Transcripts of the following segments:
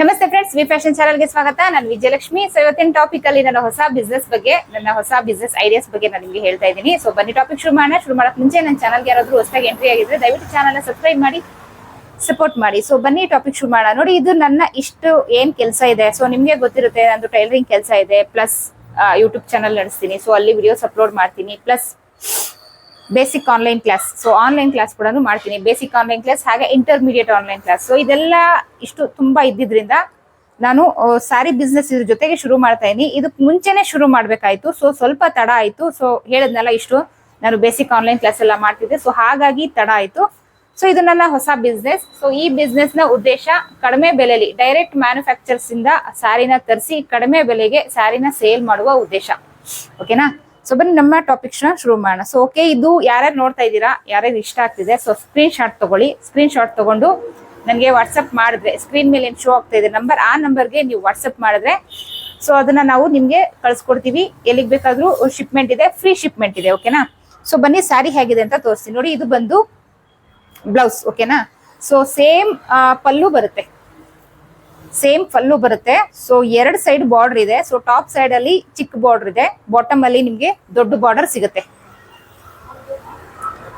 ನಮಸ್ತೆ friends V fashion ಚಾನಲ್ಗೆ ಸ್ವಾಗತ. ನಾನು ವಿಜಯಲಕ್ಷ್ಮಿ. ಸೊ ಇವತ್ತಿನ ಟಾಪಿಕ್ ಅಲ್ಲಿ ನನ್ನ ಹೊಸ ಬಿಸ್ನೆಸ್ ಬಗ್ಗೆ, ನನ್ನ ಹೊಸ ಬಿಸ್ನೆಸ್ ಐಡಿಯಾಸ್ ಬಗ್ಗೆ ನಾನು ನಿಮಗೆ ಹೇಳ್ತಾ ಇದ್ದೀನಿ. ಸೊ ಬನ್ನಿ ಟಾಪಿಕ್ ಶುರು ಮಾಡೋಣ. ಶುರು ಮಾಡೋಕೆ ಮುಂಚೆ ನನ್ನ ಚಾನಲ್ಗೆ ಯಾರಾದರೂ ಹೊಸದಾಗಿ ಎಂಟ್ರಿ ಆಗಿದ್ರೆ ದಯವಿಟ್ಟು ಚಾನಲ್ ಸಬ್ಸ್ಕ್ರೈಬ್ ಮಾಡಿ ಸಪೋರ್ಟ್ ಮಾಡಿ. ಸೊ ಬನ್ನಿ ಟಾಪಿಕ್ ಶುರು ಮಾಡೋಣ. ನೋಡಿ, ಇದು ನನ್ನ ಇಷ್ಟು ಏನು ಕೆಲಸ ಇದೆ. ಸೊ ನಿಮಗೆ ಗೊತ್ತಿರುತ್ತೆ, ನಂದು ಟೈಲರಿಂಗ್ ಕೆಲಸ ಇದೆ. ಪ್ಲಸ್ ಯೂಟ್ಯೂಬ್ ಚಾನಲ್ ನಡೆಸ್ತೀನಿ. ಸೊ ಅಲ್ಲಿ ವಿಡಿಯೋಸ್ ಅಪ್ಲೋಡ್ ಮಾಡ್ತೀನಿ. Plus basic online class so online class ಕೂಡ ಮಾಡ್ತೀನಿ. ಬೇಸಿಕ್ ಆನ್ಲೈನ್ ಕ್ಲಾಸ್ ಹಾಗೆ ಇಂಟರ್ಮೀಡಿಯೇಟ್ ಆನ್ಲೈನ್ ಕ್ಲಾಸ್ ಸೊ ಇದೆಲ್ಲ ಇಷ್ಟು ತುಂಬಾ ಇದ್ದಿದ್ರಿಂದ ನಾನು ಸಾರಿ ಬಿಸ್ನೆಸ್ ಇದ್ರ ಜೊತೆಗೆ ಶುರು ಮಾಡ್ತಾ ಇದ್ದೀನಿ ಇದಕ್ಕೆ ಮುಂಚೆನೆ ಶುರು ಮಾಡ್ಬೇಕಾಯ್ತು. ಸೊ ಸ್ವಲ್ಪ ತಡ ಆಯಿತು. ಸೊ ಹೇಳದ್ನೆಲ್ಲ ಇಷ್ಟು. ನಾನು ಬೇಸಿಕ್ ಆನ್ಲೈನ್ ಕ್ಲಾಸ್ ಎಲ್ಲ ಮಾಡ್ತಿದ್ದೆ. ಸೊ ಹಾಗಾಗಿ ತಡ ಆಯಿತು. ಸೊ ಇದು ನನ್ನ ಹೊಸ ಬಿಸ್ನೆಸ್ ಸೊ ಈ ಬಿಸ್ನೆಸ್ನ ಉದ್ದೇಶ ಕಡಿಮೆ ಬೆಲೆಯಲ್ಲಿ ಡೈರೆಕ್ಟ್ ಮ್ಯಾನುಫ್ಯಾಕ್ಚರ್ಸ್ ಇಂದ ಸಾರಿನ ತರಿಸಿ ಕಡಿಮೆ ಬೆಲೆಗೆ ಸಾರಿನ ಸೇಲ್ ಮಾಡುವ ಉದ್ದೇಶ. ಓಕೆನಾ ಸೊ ಬನ್ನಿ ನಮ್ಮ ಟಾಪಿಕ್ಸ್ನ ಶುರು ಮಾಡೋಣ. ಸೊ ಓಕೆ ಇದು ಯಾರ್ಯಾರು ನೋಡ್ತಾ ಇದ್ದೀರಾ? ಯಾರ್ಯಾರು ಇಷ್ಟ ಆಗ್ತಿದೆ? ಸೊ ಸ್ಕ್ರೀನ್ ಶಾಟ್ ತಗೊಳ್ಳಿ. ಸ್ಕ್ರೀನ್ ಶಾಟ್ ತಗೊಂಡು ನನಗೆ ವಾಟ್ಸಪ್ ಮಾಡಿದ್ರೆ ಸ್ಕ್ರೀನ್ ಮೇಲೆ ಏನು ಶೋ ಆಗ್ತಾ ಇದೆ ನಂಬರ್ ಆ ನಂಬರ್ಗೆ ನೀವು ವಾಟ್ಸಪ್ ಮಾಡಿದ್ರೆ ಸೊ ಅದನ್ನ ನಾವು ನಿಮಗೆ ಕಳ್ಸ್ಕೊಡ್ತೀವಿ. ಎಲ್ಲಿಗೆ ಬೇಕಾದರೂ ಶಿಪ್ಮೆಂಟ್ ಇದೆ ಫ್ರೀ ಶಿಪ್ಮೆಂಟ್ ಇದೆ ಓಕೆನಾ ಸೊ ಬನ್ನಿ ಸ್ಯಾರಿ ಹೇಗಿದೆ ಅಂತ ತೋರಿಸ್ತೀನಿ. ನೋಡಿ, ಇದು ಬಂದು ಬ್ಲೌಸ್ ಓಕೆನಾ ಸೊ ಸೇಮ್ ಪಲ್ಲು ಬರುತ್ತೆ. ಸೇಮ್ ಫಲ್ಲು ಬರುತ್ತೆ. ಸೊ ಎರಡು ಸೈಡ್ ಬಾರ್ಡರ್ ಇದೆ. ಸೊ ಟಾಪ್ ಸೈಡ್ ಅಲ್ಲಿ ಚಿಕ್ಕ ಬಾರ್ಡರ್ ಇದೆ. ಬಾಟಮ್ ಅಲ್ಲಿ ನಿಮ್ಗೆ ದೊಡ್ಡ ಬಾರ್ಡರ್ ಸಿಗುತ್ತೆ.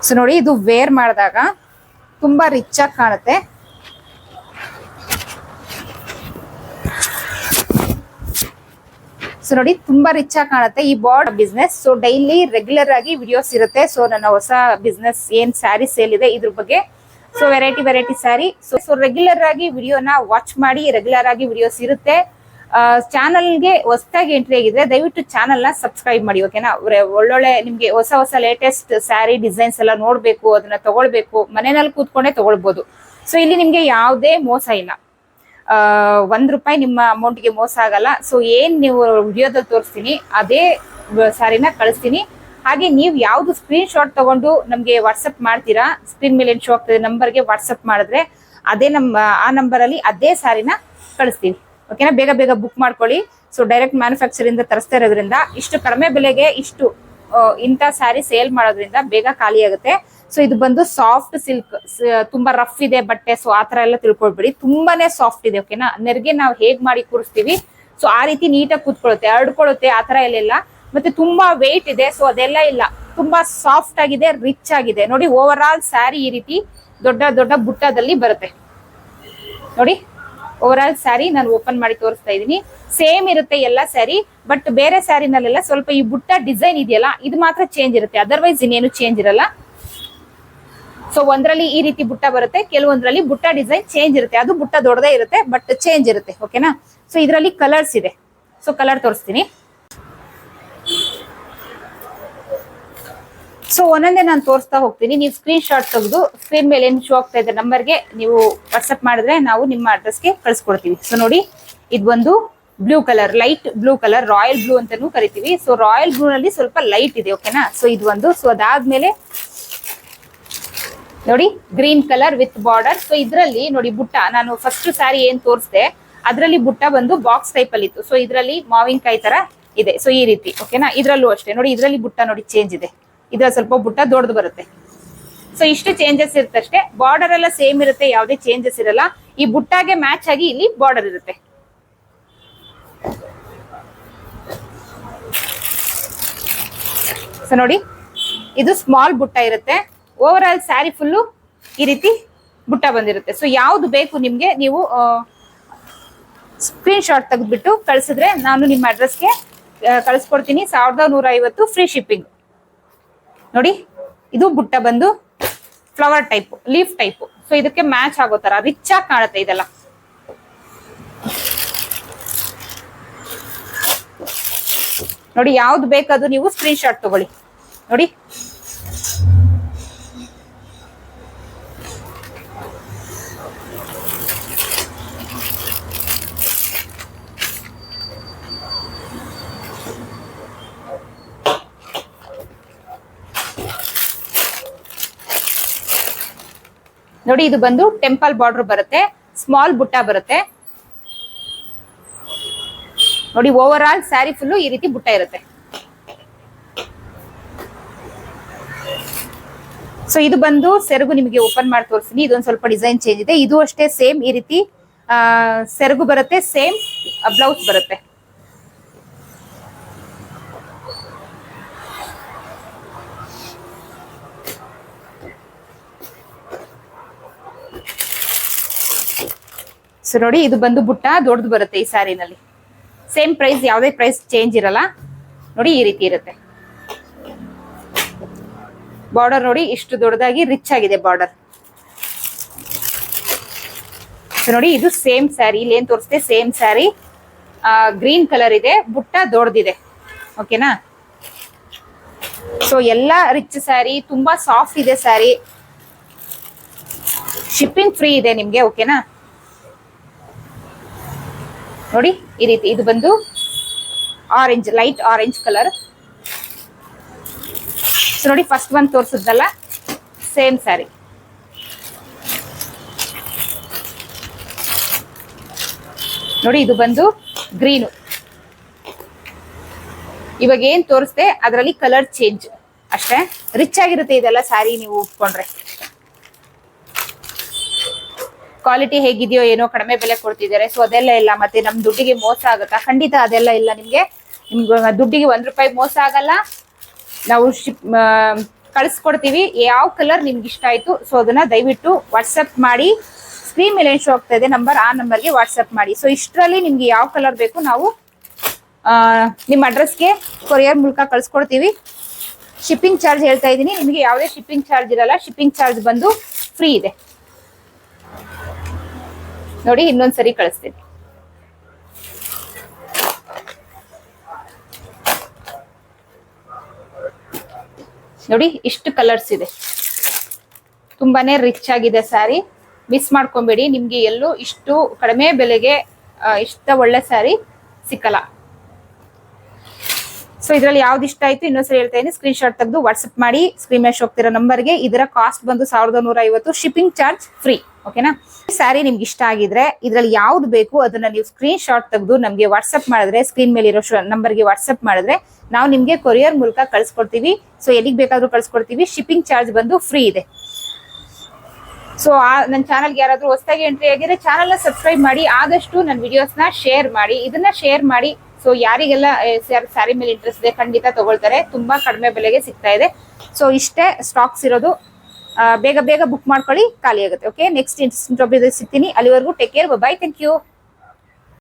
ಸೊ ನೋಡಿ ಇದು ವೇರ್ ಮಾಡಿದಾಗ ತುಂಬಾ ರಿಚ್ ಆಗಿ ಕಾಣುತ್ತೆ. ಸೊ ನೋಡಿ ತುಂಬಾ ರಿಚ್ ಆಗಿ ಕಾಣುತ್ತೆ ಈ ಬಾರ್ಡ್ ಬಿಸ್ನೆಸ್ ಸೊ ಡೈಲಿ ರೆಗ್ಯುಲರ್ ಆಗಿ ವಿಡಿಯೋಸ್ ಇರುತ್ತೆ. ಸೊ ನನ್ನ ಹೊಸ ಬಿಸ್ನೆಸ್ ಏನ್ ಸ್ಯಾರಿ ಸೇಲ್ ಇದೆ, ಇದ್ರ ಬಗ್ಗೆ so variety variety sari so so regular ಆಗಿ ವಿಡಿಯೋನ ವಾಚ್ ಮಾಡಿ ರೆಗ್ಯುಲರ್ ಆಗಿ ವಿಡಿಯೋಸ್ ಇರುತ್ತೆ. ಚಾನಲ್ಗೆ ಹೊಸದಾಗಿ ಎಂಟ್ರಿ ಆಗಿದ್ರೆ ದಯವಿಟ್ಟು ಚಾನಲ್ನ ಸಬ್ಸ್ಕ್ರೈಬ್ ಮಾಡಿ ಓಕೆನಾ ಒಳ್ಳೆ- ಒಳ್ಳೊಳ್ಳೆ ನಿಮ್ಗೆ ಹೊಸ ಹೊಸ ಲೇಟೆಸ್ಟ್ ಸ್ಯಾರಿ ಡಿಸೈನ್ಸ್ ಎಲ್ಲ ನೋಡ್ಬೇಕು, ಅದನ್ನ ತಗೊಳ್ಬೇಕು ಮನೆಯಲ್ಲಿ ಕೂತ್ಕೊಂಡೇ ತಗೊಳ್ಬಹುದು ಸೊ ಇಲ್ಲಿ ನಿಮ್ಗೆ ಯಾವುದೇ ಮೋಸ ಇಲ್ಲ. ಒಂದ್ ರೂಪಾಯಿ ನಿಮ್ಮ ಅಮೌಂಟ್ಗೆ ಮೋಸ ಆಗಲ್ಲ. ಸೊ ಏನ್ ನೀವು ವಿಡಿಯೋದಲ್ಲಿ ತೋರಿಸ್ತೀನಿ, ಅದೇ ಸ್ಯಾರಿನ ಕಳಿಸ್ತೀನಿ. ಹಾಗೆ ನೀವು ಯಾವ್ದು ಸ್ಕ್ರೀನ್ ಶಾಟ್ ತಗೊಂಡು ನಮ್ಗೆ ವಾಟ್ಸಪ್ ಮಾಡ್ತೀರಾ ಸ್ಕ್ರೀನ್ ಮೇಲೆ ಏನು ಶೋ ಆಗ್ತದೆ ನಂಬರ್ಗೆ ವಾಟ್ಸಪ್ ಮಾಡಿದ್ರೆ ಅದೇ ನಮ್ಮ ಆ ನಂಬರ್ ಅಲ್ಲಿ ಅದೇ ಸಾರಿನ ಕಳಿಸ್ತೀವಿ ಓಕೆನಾ ಬೇಗ ಬೇಗ ಬುಕ್ ಮಾಡ್ಕೊಳ್ಳಿ. ಸೊ ಡೈರೆಕ್ಟ್ ಮ್ಯಾನುಫ್ಯಾಕ್ಚರ್ ಇಂದ ತರಿಸ್ತಾ ಇರೋದ್ರಿಂದ ಇಷ್ಟು ಕಡಿಮೆ ಬೆಲೆಗೆ ಇಷ್ಟು ಆ, ಇಂಥ ಸ್ಯಾರಿ ಸೇಲ್ ಮಾಡೋದ್ರಿಂದ ಬೇಗ ಖಾಲಿ ಆಗುತ್ತೆ. ಸೊ ಇದು ಬಂದು ಸಾಫ್ಟ್ ಸಿಲ್ಕ್ ತುಂಬಾ ರಫ್ ಇದೆ ಬಟ್ಟೆ ಸೊ ಆತರ ಎಲ್ಲ ತಿಳ್ಕೊಳ್ಬೇಡಿ. ತುಂಬಾನೇ ಸಾಫ್ಟ್ ಇದೆ ಓಕೆನಾ ನೆರಿಗೆ ನಾವು ಹೇಗ್ ಮಾಡಿ ಕೂರಿಸ್ತೀವಿ? ಸೊ ಆ ರೀತಿ ನೀಟಾಗಿ ಕೂತ್ಕೊಳ್ಳುತ್ತೆ ಹರಡ್ಕೊಳ್ಳುತ್ತೆ ಆತರ ಎಲ್ಲ ಇಲ್ಲ. ಮತ್ತೆ ತುಂಬಾ ವೆಯ್ಟ್ ಇದೆ ಸೊ ಅದೆಲ್ಲ ಇಲ್ಲ. ತುಂಬಾ ಸಾಫ್ಟ್ ಆಗಿದೆ ರಿಚ್ ಆಗಿದೆ. ನೋಡಿ ಓವರ್ ಆಲ್ ಸ್ಯಾರಿ ಈ ರೀತಿ ದೊಡ್ಡ ದೊಡ್ಡ ಬುಟ್ಟದಲ್ಲಿ ಬರುತ್ತೆ. ನೋಡಿ ಓವರ್ ಆಲ್ ಸ್ಯಾರಿ ನಾನು ಓಪನ್ ಮಾಡಿ ತೋರಿಸ್ತಾ ಇದ್ದೀನಿ. ಸೇಮ್ ಇರುತ್ತೆ ಎಲ್ಲ ಸ್ಯಾರಿ ಬಟ್ ಬೇರೆ ಸ್ಯಾರಿನಲ್ಲೆಲ್ಲ ಸ್ವಲ್ಪ ಈ ಬುಟ್ಟ ಡಿಸೈನ್ ಇದೆಯಲ್ಲ, ಇದು ಮಾತ್ರ ಚೇಂಜ್ ಇರುತ್ತೆ. ಅದರ್ವೈಸ್ ಇನ್ನೇನು ಚೇಂಜ್ ಇರಲ್ಲ. ಸೊ ಒಂದ್ರಲ್ಲಿ ಈ ರೀತಿ ಬುಟ್ಟ ಬರುತ್ತೆ, ಕೆಲವೊಂದ್ರಲ್ಲಿ ಬುಟ್ಟ ಡಿಸೈನ್ ಚೇಂಜ್ ಇರುತ್ತೆ. ಅದು ಬುಟ್ಟ ದೊಡ್ಡದೇ ಇರುತ್ತೆ ಬಟ್ ಚೇಂಜ್ ಇರುತ್ತೆ ಓಕೆನಾ ಸೊ ಇದರಲ್ಲಿ ಕಲರ್ಸ್ ಇದೆ. ಸೊ ಕಲರ್ ತೋರಿಸ್ತೀನಿ. ಸೊ ಒಂದೊಂದೇ ನಾನು ತೋರಿಸ್ತಾ ಹೋಗ್ತೀನಿ. ನೀವು ಸ್ಕ್ರೀನ್ ಶಾಟ್ ತೆಗೆದು ಸ್ಕ್ರೀನ್ ಮೇಲೆ ಏನು ಶೋ ಆಗ್ತಾ ಇದೆ ನಂಬರ್ಗೆ ನೀವು ವಾಟ್ಸಪ್ ಮಾಡಿದ್ರೆ ನಾವು ನಿಮ್ಮ ಅಡ್ರೆಸ್ಗೆ ಕಳಿಸ್ಕೊಡ್ತೀವಿ. ಸೊ ನೋಡಿ, ಇದು ಒಂದು blue colour light blue colour royal blue ಅಂತಾನೂ ಕರಿತೀವಿ. ಸೊ ರಾಯಲ್ ಬ್ಲೂ ನಲ್ಲಿ ಸ್ವಲ್ಪ ಲೈಟ್ ಇದೆ ಓಕೆನಾ ಸೊ ಇದು ಒಂದು. ಸೊ ಅದಾದ್ಮೇಲೆ ನೋಡಿ green colour with border so ಇದರಲ್ಲಿ ನೋಡಿ ಬುಟ್ಟ, ನಾನು ಫಸ್ಟ್ ಸ್ಯಾರಿ ಏನ್ ತೋರಿಸ್ದೆ, ಅದರಲ್ಲಿ ಬುಟ್ಟ ಬಂದು ಬಾಕ್ಸ್ ಟೈಪ್ ಅಲ್ಲಿ ಇತ್ತು. ಸೊ ಇದರಲ್ಲಿ ಮಾವಿನಕಾಯಿ ತರ ಇದೆ. ಸೊ ಈ ರೀತಿ ಓಕೆನಾ ಇದ್ರಲ್ಲೂ ಅಷ್ಟೇ. ನೋಡಿ, ಇದರಲ್ಲಿ ಬುಟ್ಟ ನೋಡಿ ಚೇಂಜ್ ಇದೆ. ಇದ್ರಲ್ಲಿ ಸ್ವಲ್ಪ ಬುಟ್ಟ ದೊಡ್ಡದು ಬರುತ್ತೆ. ಸೊ ಇಷ್ಟು ಚೇಂಜಸ್ ಇರುತ್ತಷ್ಟೇ ಬಾರ್ಡರ್ ಎಲ್ಲ ಸೇಮ್ ಇರುತ್ತೆ, ಯಾವುದೇ ಚೇಂಜಸ್ ಇರಲ್ಲ. ಈ ಬುಟ್ಟಾಗೆ ಮ್ಯಾಚ್ ಆಗಿ ಇಲ್ಲಿ ಬಾರ್ಡರ್ ಇರುತ್ತೆ. ಸೊ ನೋಡಿ, ಇದು ಸ್ಮಾಲ್ ಬುಟ್ಟ ಇರುತ್ತೆ. ಓವರ್ ಆಲ್ ಸ್ಯಾರಿ ಫುಲ್ಲು ಈ ರೀತಿ ಬುಟ್ಟ ಬಂದಿರುತ್ತೆ. ಸೊ ಯಾವ್ದು ಬೇಕು ನಿಮ್ಗೆ ನೀವು ಸ್ಕ್ರೀನ್ ಶಾಟ್ ತೆಗೆದ್ಬಿಟ್ಟು ಕಳಿಸಿದ್ರೆ ನಾನು ನಿಮ್ಮ ಅಡ್ರೆಸ್ಗೆ ಕಳಿಸ್ಕೊಡ್ತೀನಿ. ಸಾವಿರದ ನೂರ ಐವತ್ತು ಫ್ರೀ ಶಿಪ್ಪಿಂಗ್ ನೋಡಿ, ಇದು ಬುಟ್ಟ ಬಂದು flower type leaf type so ಇದಕ್ಕೆ ಮ್ಯಾಚ್ ಆಗೋ ತರ ರಿಚ್ ಆಗಿ ಕಾಣುತ್ತೆ ಇದೆಲ್ಲ. ನೋಡಿ, ಯಾವ್ದು ಬೇಕಾದ್ರೂ ನೀವು ಸ್ಕ್ರೀನ್ ಶಾಟ್ ತಗೊಳ್ಳಿ. ನೋಡಿ. ನೋಡಿ, ಇದು ಬಂದು ಟೆಂಪಲ್ ಬಾರ್ಡರ್ ಬರುತ್ತೆ, ಸ್ಮಾಲ್ ಬುಟ್ಟ ಬರುತ್ತೆ. ನೋಡಿ ಓವರ್ ಆಲ್ ಸ್ಯಾರಿ ಫುಲ್ಲು ಈ ರೀತಿ ಬುಟ್ಟ ಇರುತ್ತೆ. ಸೊ ಇದು ಬಂದು ಸೆರಗು ನಿಮಗೆ ಓಪನ್ ಮಾಡಿ ತೋರಿಸ್ತೀನಿ. ಇದೊಂದು ಸ್ವಲ್ಪ ಡಿಸೈನ್ ಚೇಂಜ್ ಇದೆ. ಇದು ಅಷ್ಟೇ ಸೇಮ್ ಈ ರೀತಿ ಸೆರಗು ಬರುತ್ತೆ ಸೇಮ್ ಬ್ಲೌಸ್ ಬರುತ್ತೆ. ಸೊ ನೋಡಿ, ಇದು ಬಂದು ಬುಟ್ಟ ದೊಡ್ಡದು ಬರುತ್ತೆ ಈ ಸ್ಯಾರಿನಲ್ಲಿ ಸೇಮ್ ಪ್ರೈಸ್ ಯಾವುದೇ ಪ್ರೈಸ್ ಚೇಂಜ್ ಇರಲ್ಲ. ನೋಡಿ, ಈ ರೀತಿ ಇರುತ್ತೆ. ಬಾರ್ಡರ್ ನೋಡಿ, ಇಷ್ಟು ದೊಡ್ಡದಾಗಿ ರಿಚ್ ಆಗಿದೆ ಬಾರ್ಡರ್ ಸೊ ನೋಡಿ, ಇದು ಸೇಮ್ ಸ್ಯಾರಿ ಇಲ್ಲಿ ಏನ್ ತೋರಿಸ್ತೆ ಸೇಮ್ ಸ್ಯಾರಿ ಗ್ರೀನ್ ಕಲರ್ ಇದೆ, ಬುಟ್ಟ ದೊಡ್ಡದಿದೆ. ಓಕೆನಾ ಸೊ ಎಲ್ಲ ರಿಚ್ ಸ್ಯಾರಿ ತುಂಬಾ ಸಾಫ್ಟ್ ಇದೆ ಸ್ಯಾರಿ ಶಿಪ್ಪಿಂಗ್ ಫ್ರೀ ಇದೆ ನಿಮ್ಗೆ ಓಕೆನಾ ನೋಡಿ, ಈ ರೀತಿ ಇದು ಬಂದು ಆರೆಂಜ್ ಲೈಟ್ ಆರೆಂಜ್ ಕಲರ್ ನೋಡಿ ಫಸ್ಟ್ ಒಂದು ತೋರಿಸಿದ್ನಲ್ಲ ಸೇಮ್ ಸ್ಯಾರಿ ನೋಡಿ, ಇದು ಬಂದು ಗ್ರೀನು ಇವಾಗ ಏನ್ ತೋರಿಸ್ದೆ, ಅದರಲ್ಲಿ ಕಲರ್ ಚೇಂಜ್ ಅಷ್ಟೇ. ರಿಚ್ ಆಗಿರುತ್ತೆ ಇದೆಲ್ಲ ಸ್ಯಾರಿ ನೀವು ಉಟ್ಕೊಂಡ್ರೆ. ಕ್ವಾಲಿಟಿ ಹೇಗಿದೆಯೋ ಏನೋ ಕಡಿಮೆ ಬೆಲೆ ಕೊಡ್ತಿದ್ದಾರೆ. ಸೊ ಅದೆಲ್ಲ ಇಲ್ಲ. ಮತ್ತೆ ನಮ್ ದುಡ್ಡಿಗೆ ಮೋಸ ಆಗುತ್ತಾ? ಖಂಡಿತ ಅದೆಲ್ಲ ಇಲ್ಲ ನಿಮ್ಗೆ. ನಿಮ್ಗೆ ದುಡ್ಡಿಗೆ ಒಂದ್ ರೂಪಾಯಿ ಮೋಸ ಆಗಲ್ಲ. ನಾವು ಶಿಪ್ ಕಳಿಸ್ಕೊಡ್ತೀವಿ. ಯಾವ ಕಲರ್ ನಿಮ್ಗೆ ಇಷ್ಟ ಆಯ್ತು? ಸೊ ಅದನ್ನ ದಯವಿಟ್ಟು ವಾಟ್ಸಪ್ ಮಾಡಿ. ಸ್ಕ್ರೀನ್ ಮೇಲೆ ಶೋ ಆಗ್ತಾ ಇದೆ? ನಂಬರ್ ಆ ನಂಬರ್ಗೆ ವಾಟ್ಸಪ್ ಮಾಡಿ. ಸೊ ಇಷ್ಟರಲ್ಲಿ ನಿಮ್ಗೆ ಯಾವ ಕಲರ್ ಬೇಕು ನಾವು ನಿಮ್ಮ ಅಡ್ರೆಸ್ಗೆ ಕೊರಿಯರ್ ಮೂಲಕ ಕಳಿಸ್ಕೊಡ್ತೀವಿ. ಶಿಪ್ಪಿಂಗ್ ಚಾರ್ಜ್ ಹೇಳ್ತಾ ಇದ್ದೀನಿ. ನಿಮಗೆ ಯಾವುದೇ ಶಿಪ್ಪಿಂಗ್ ಚಾರ್ಜ್ ಇರಲ್ಲ. ಶಿಪ್ಪಿಂಗ್ ಚಾರ್ಜ್ ಬಂದು ಫ್ರೀ ಇದೆ. ನೋಡಿ, ಇನ್ನೊಂದ್ಸರಿ ಕಳಿಸ್ತೀನಿ. ನೋಡಿ, ಇಷ್ಟು ಕಲರ್ಸ್ ಇದೆ. ತುಂಬಾನೇ ರಿಚ್ ಆಗಿದೆ ಸ್ಯಾರಿ ಮಿಸ್ ಮಾಡ್ಕೊಂಬೇಡಿ, ನಿಮ್ಗೆ ಎಲ್ಲೂ ಇಷ್ಟು ಕಡಿಮೆ ಬೆಲೆಗೆ ಇಷ್ಟ ಒಳ್ಳೆ ಸ್ಯಾರಿ ಸಿಕ್ಕಲ್ಲ. ಸೊ ಇದ್ರಲ್ಲಿ ಯಾವ್ದು ಇಷ್ಟ ಆಯ್ತು ಇನ್ನೊಂದ್ಸರಿ ಹೇಳ್ತಾ ಇದ್ದೀನಿ ಸ್ಕ್ರೀನ್ ಶಾಟ್ ತೆಗೆದು ವಾಟ್ಸ್ಆಪ್ ಮಾಡಿ ಸ್ಕ್ರೀನ್ ಮ್ಯಾಶ್ ಹೋಗ್ತಿರೋ ನಂಬರ್ಗೆ ಇದರ ಕಾಸ್ಟ್ ಬಂದು ಸಾವಿರದ ನೂರ ಐವತ್ತು ಶಿಪ್ಪಿಂಗ್ ಚಾರ್ಜ್ ಫ್ರೀ ಓಕೆನಾ ಸ್ಯಾರಿ ನಿಮ್ಗೆ ಇಷ್ಟ ಆಗಿದ್ರೆ ಇದ್ರಲ್ಲಿ ಯಾವ್ದು ಬೇಕು ಅದನ್ನ ನೀವು ಸ್ಕ್ರೀನ್ ಶಾಟ್ ತೆಗೆದು ನಮಗೆ ವಾಟ್ಸ್ಆಪ್ ಮಾಡಿದ್ರೆ ಸ್ಕ್ರೀನ್ ಮೇಲೆ ಇರೋ ನಂಬರ್ಗೆ ವಾಟ್ಸ್ಆಪ್ ಮಾಡಿದ್ರೆ ನಾವು ನಿಮ್ಗೆ ಕೊರಿಯರ್ ಮೂಲಕ ಕಳ್ಸಿಕೊಡ್ತೀವಿ. ಸೊ ಎಲ್ಲಿಗೆ ಬೇಕಾದ್ರೂ ಕಳ್ಸಿಕೊಡ್ತೀವಿ. ಶಿಪ್ಪಿಂಗ್ ಚಾರ್ಜ್ ಬಂದು ಫ್ರೀ ಇದೆ. ಸೊ ಆ ನನ್ನ ಚಾನಲ್ಗೆ ಯಾರಾದರೂ ಹೊಸದಾಗಿ ಎಂಟ್ರಿ ಆಗಿದ್ರೆ ಚಾನಲ್ನ ಸಬ್ಸ್ಕ್ರೈಬ್ ಮಾಡಿ, ಆದಷ್ಟು ನನ್ನ ವಿಡಿಯೋಸ್ನ ಶೇರ್ ಮಾಡಿ, ಇದನ್ನ ಶೇರ್ ಮಾಡಿ ಸೊ ಯಾರಿಗೆಲ್ಲ ಸ್ಯಾರಿ ಮೇಲೆ ಇಂಟ್ರೆಸ್ಟ್ ಇದೆ, ಖಂಡಿತ ತಗೊಳ್ತಾರೆ. ತುಂಬಾ ಕಡಿಮೆ ಬೆಲೆಗೆ ಸಿಗ್ತಾ ಇದೆ. ಸೊ ಇಷ್ಟೇ ಸ್ಟಾಕ್ಸ್ ಇರೋದು. ಬೇಗ ಬೇಗ ಬುಕ್ ಮಾಡ್ಕೊಳ್ಳಿ, ಖಾಲಿ ಆಗುತ್ತೆ. ಓಕೆ ನೆಕ್ಸ್ಟ್ ಸಿಗ್ತೀನಿ. ಅಲ್ಲಿವರೆಗೂ take care bye thank you